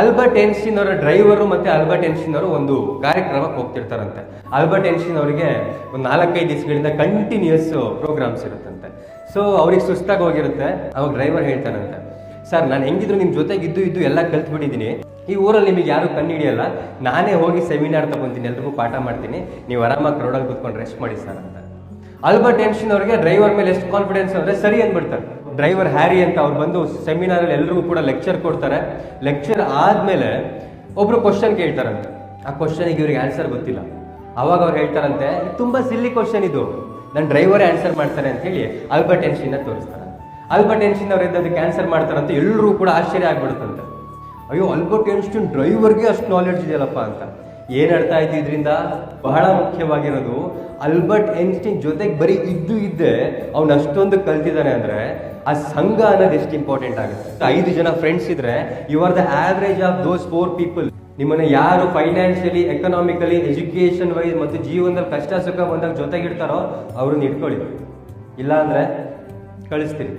Albert Einstein ಅವರ driver ಮತ್ತೆ Albert Einstein ಅವರು ಒಂದು ಕಾರ್ಯಕ್ರಮಕ್ಕೆ ಹೋಗ್ತಿರ್ತಾರಂತೆ. ಆಲ್ಬರ್ಟ್ ಐನ್ಸ್ಟೀನ್ ಅವರಿಗೆ ಒಂದು ನಾಲ್ಕೈದು ದಿವಸಗಳಿಂದ ಕಂಟಿನ್ಯೂಸ್ ಪ್ರೋಗ್ರಾಮ್ಸ್ ಇರುತ್ತಂತೆ. ಸೊ ಅವ್ರಿಗೆ ಸುಸ್ತಾಗಿ ಹೋಗಿರುತ್ತೆ. ಅವಾಗ ಡ್ರೈವರ್ ಹೇಳ್ತಾನಂತೆ, ಸರ್, ನಾನು ಹೆಂಗಿದ್ರು ನಿಮ್ಮ ಜೊತೆಗೆ ಇದ್ದು ಇದ್ದು ಎಲ್ಲ ಕಲ್ತ್ಬಿಟ್ಟಿದ್ದೀನಿ ಈ ಊರಲ್ಲಿ ನಿಮಗೆ ಯಾರು ಕಣ್ಣಿಡಿಯಲ್ಲ ನಾನೇ ಹೋಗಿ ಸೆಮಿನಾರ್ ತಗೊಂತೀನಿ, ಎಲ್ರಿಗೂ ಪಾಠ ಮಾಡ್ತೀನಿ. ನೀವು ಆರಾಮಾಗಿ ಕ್ರೌಡಲ್ಲಿ ಕೂತ್ಕೊಂಡು ರೆಸ್ಟ್ ಮಾಡಿ ಸರ್ ಅಂತ. ಆಲ್ಬರ್ಟ್ ಐನ್ಸ್ಟೀನ್ ಅವರಿಗೆ ಡ್ರೈವರ್ ಮೇಲೆ ಎಷ್ಟು ಕಾನ್ಫಿಡೆನ್ಸ್ ಅಂದರೆ ಸರಿ ಅಂದ್ಬಿಡ್ತಾರೆ. ಡ್ರೈವರ್ ಹ್ಯಾರಿ ಅಂತ ಅವ್ರು ಬಂದು ಸೆಮಿನಾರಲ್ಲಿ ಎಲ್ಲರಿಗೂ ಕೂಡ ಲೆಕ್ಚರ್ ಕೊಡ್ತಾರೆ. ಲೆಕ್ಚರ್ ಆದಮೇಲೆ ಒಬ್ರು ಕ್ವಶನ್ ಕೇಳ್ತಾರಂತೆ. ಆ ಕ್ವಶನಿಗೆ ಇವ್ರಿಗೆ ಆನ್ಸರ್ ಗೊತ್ತಿಲ್ಲ. ಅವಾಗ ಅವ್ರು ಹೇಳ್ತಾರಂತೆ ತುಂಬ ಸಿಲ್ಲಿ ಕ್ವಶನ್ ಇದು. ನನ್ನ ಡ್ರೈವರೇ ಆನ್ಸರ್ ಮಾಡ್ತಾರೆ ಅಂತ ಹೇಳಿ ಆಲ್ಬರ್ಟ್ ಎನ್ಶಿನ ತೋರಿಸ್ತಾರೆ. ಆಲ್ಬರ್ಟ್ ಎನ್ಶಿನ್ ಅವ್ರು ಅದಕ್ಕೆ ಆನ್ಸರ್ ಮಾಡ್ತಾರಂತೆ ಎಲ್ಲರೂ ಕೂಡ ಆಶ್ಚರ್ಯ ಆಗ್ಬಿಡುತ್ತಂತೆ. ಅಯ್ಯೋ ಆಲ್ಬರ್ಟ್ ಎನ್ಸ್ಟಿನ್ ಡ್ರೈವರ್ಗೆ ಅಷ್ಟು ನಾಲೆಡ್ಜ್ ಇದೆಯಲ್ಲಪ್ಪ ಅಂತ. ಏನು ಅರ್ಥ ಆಯ್ತು ಇದರಿಂದ? ಬಹಳ ಮುಖ್ಯವಾಗಿರೋದು ಆಲ್ಬರ್ಟ್ ಐನ್ಸ್ಟೀನ್ ಜೊತೆಗೆ ಬರೀ ಇದ್ದು ಇದ್ದೆ ಅವ್ನು ಅಷ್ಟೊಂದು ಕಲ್ತಿದ್ದಾನೆ ಅಂದ್ರೆ ಆ ಸಂಘ ಅನ್ನೋದು ಎಷ್ಟು ಇಂಪಾರ್ಟೆಂಟ್ ಆಗುತ್ತೆ. ಐದು ಜನ ಫ್ರೆಂಡ್ಸ್ ಇದ್ರೆ you are the average of those four people ನಿಮ್ಮನ್ನ ಯಾರು ಫೈನಾನ್ಷಿಯಲಿ ಎಕನಾಮಿಕಲಿ ಎಜುಕೇಶನ್ ವೈಸ್ ಮತ್ತು ಜೀವನದಲ್ಲಿ ಕಷ್ಟ ಸುಖ ಬಂದಾಗ ಜೊತೆಗಿರ್ತಾರೋ ಅವ್ರನ್ನ ಇಟ್ಕೊಳ್ಳಿ. ಇಲ್ಲಾಂದ್ರೆ ಕಳಿಸ್ತೀರಿ.